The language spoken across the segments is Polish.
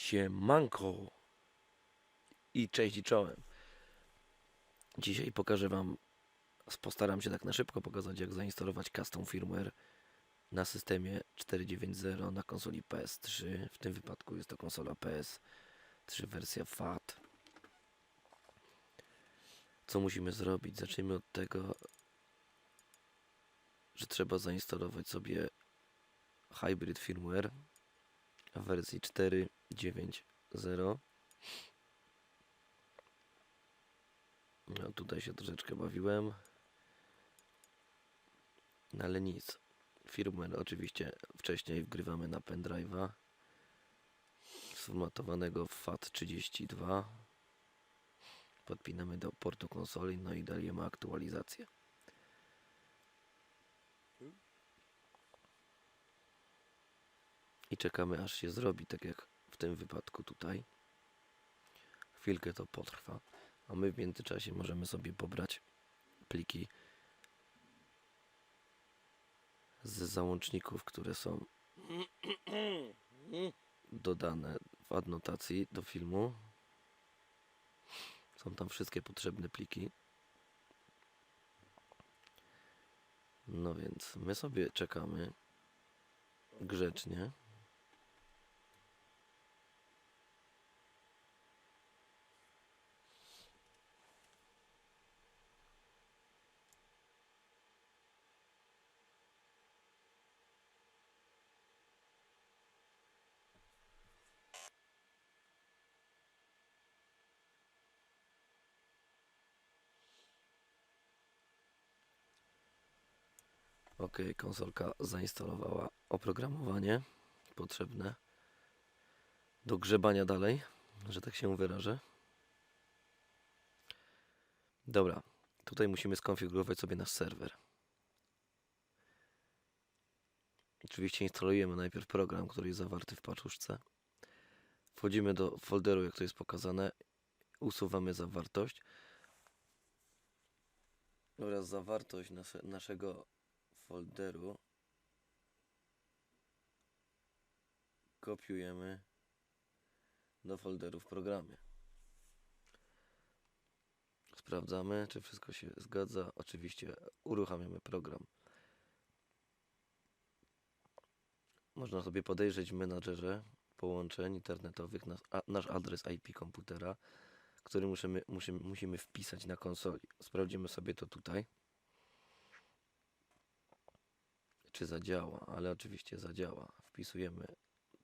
Siemanko i cześć i czołem. Dzisiaj pokażę Wam, postaram się tak na szybko pokazać jak zainstalować custom firmware na systemie 490 na konsoli PS3. W tym wypadku jest to konsola PS3 wersja FAT. Co musimy zrobić? Zacznijmy od tego, że trzeba zainstalować sobie hybrid firmware w wersji 4.9.0 no, tutaj się troszeczkę bawiłem. No, ale nic. Firmware oczywiście wcześniej wgrywamy na pendrive'a. Sformatowanego w FAT32 podpinamy do portu konsoli no i dajemy aktualizację i czekamy aż się zrobi, tak jak w tym wypadku tutaj. Chwilkę to potrwa, a my w międzyczasie możemy sobie pobrać pliki z załączników, które są dodane w adnotacji do filmu. Są tam wszystkie potrzebne pliki. No więc my sobie czekamy grzecznie. Ok, konsolka zainstalowała oprogramowanie potrzebne do grzebania dalej, że tak się wyrażę. Dobra, tutaj musimy skonfigurować sobie nasz serwer. Oczywiście instalujemy najpierw program, który jest zawarty w paczuszce. Wchodzimy do folderu, jak to jest pokazane. Usuwamy zawartość. Oraz zawartość nase- naszego folderu kopiujemy do folderu w programie. Sprawdzamy, czy wszystko się zgadza. Oczywiście uruchamiamy program. Można sobie podejrzeć w menadżerze połączeń internetowych nas, a, nasz adres IP komputera, który musimy, musimy, musimy wpisać na konsoli. Sprawdzimy sobie to tutaj czy zadziała, ale oczywiście zadziała. Wpisujemy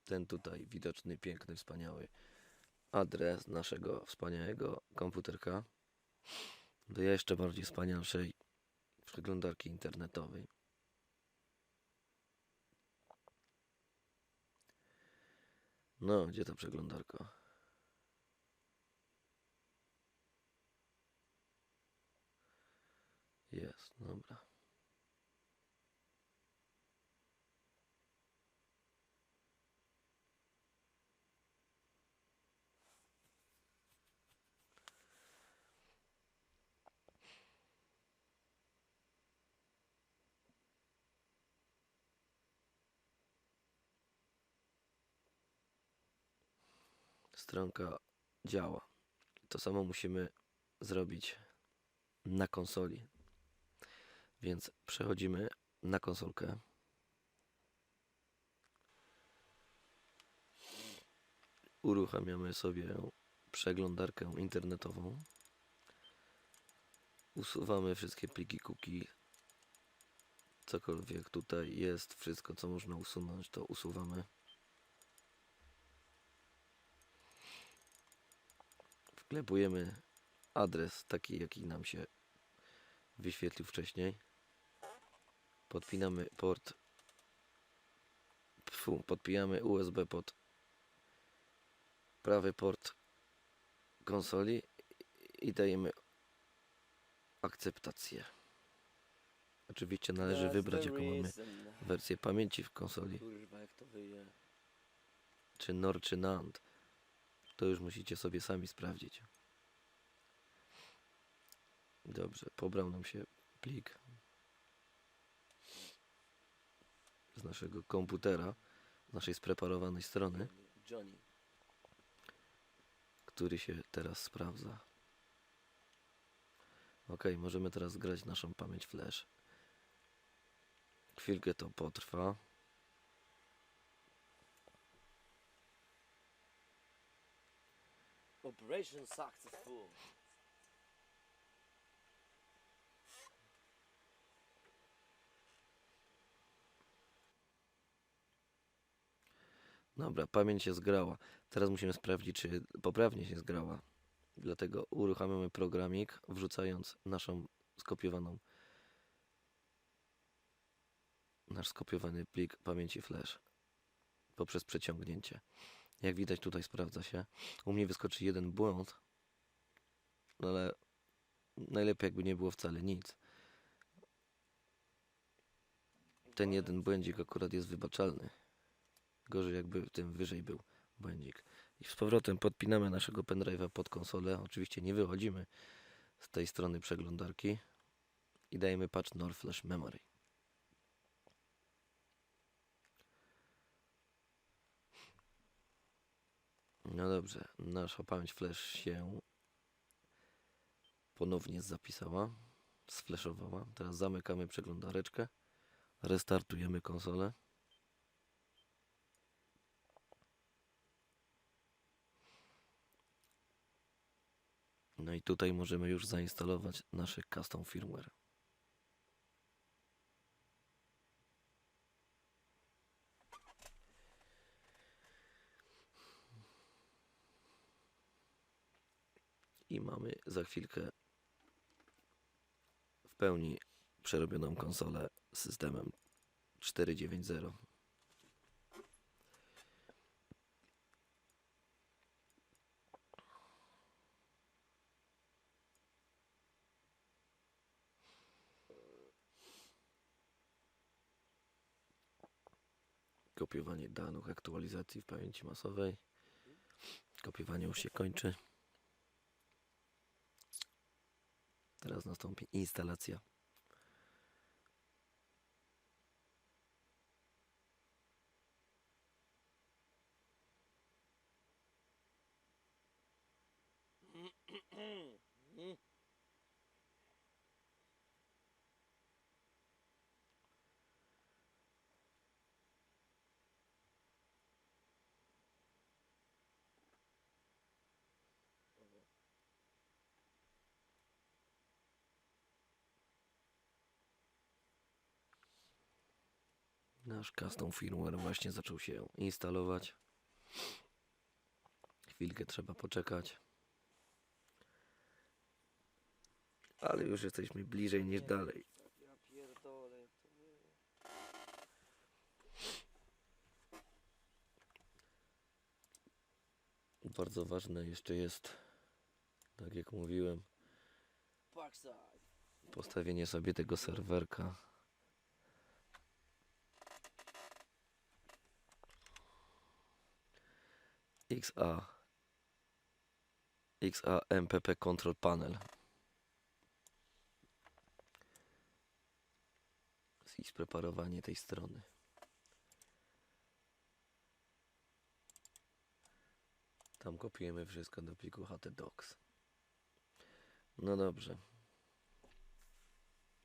ten tutaj widoczny, piękny, wspaniały adres naszego wspaniałego komputerka do jeszcze bardziej wspanialszej przeglądarki internetowej. No, gdzie ta przeglądarka? Jest, dobra. Stronka działa. To samo musimy zrobić na konsoli. Więc przechodzimy na konsolkę. Uruchamiamy sobie przeglądarkę internetową. Usuwamy wszystkie pliki cookie. Cokolwiek tutaj jest, wszystko co można usunąć, to usuwamy. Wklepujemy adres taki jaki nam się wyświetlił wcześniej. Podpinamy port Fu, podpinamy USB pod prawy port konsoli i dajemy akceptację. Oczywiście należy wybrać jaką mamy wersję pamięci w konsoli. Czy NOR czy NAND to już musicie sobie sami sprawdzić dobrze, pobrał nam się plik z naszego komputera z naszej spreparowanej strony Johnny. który się teraz sprawdza. Ok, możemy teraz grać naszą pamięć flash. Chwilkę to potrwa. Operation successful. Dobra, pamięć się zgrała. Teraz musimy sprawdzić, czy poprawnie się zgrała. Dlatego uruchamiamy programik, wrzucając naszą skopiowaną nasz skopiowany plik pamięci flash poprzez przeciągnięcie. Jak widać tutaj sprawdza się. U mnie wyskoczy jeden błąd, ale najlepiej jakby nie było wcale nic. Ten jeden błędzik akurat jest wybaczalny. Gorzej jakby tym wyżej był błędzik. I z powrotem podpinamy naszego pendrive'a pod konsolę. Oczywiście nie wychodzimy z tej strony przeglądarki i dajemy patch nor flash memory. No dobrze, nasza pamięć flash się ponownie zapisała, sflashowała. Teraz zamykamy przeglądareczkę, restartujemy konsolę. No i tutaj możemy już zainstalować nasze custom firmware. I mamy za chwilkę w pełni przerobioną konsolę systemem 490. Kopiowanie danych aktualizacji w pamięci masowej. Kopiowanie już się kończy. Teraz nastąpi instalacja. Nasz custom firmware właśnie zaczął się instalować. Chwilkę trzeba poczekać. Ale już jesteśmy bliżej niż dalej. Bardzo ważne jeszcze jest, tak jak mówiłem, postawienie sobie tego serwerka. XA XA MPP Control Panel i spreparowanie tej strony. Tam kopiujemy wszystko do pliku htdocs. No dobrze.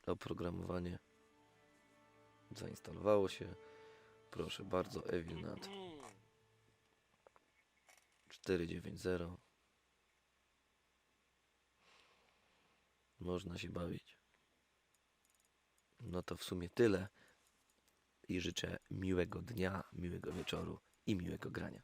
Oprogramowanie zainstalowało się. Proszę bardzo, Evilnat. 490. Można się bawić. No to w sumie tyle. I życzę miłego dnia, miłego wieczoru i miłego grania.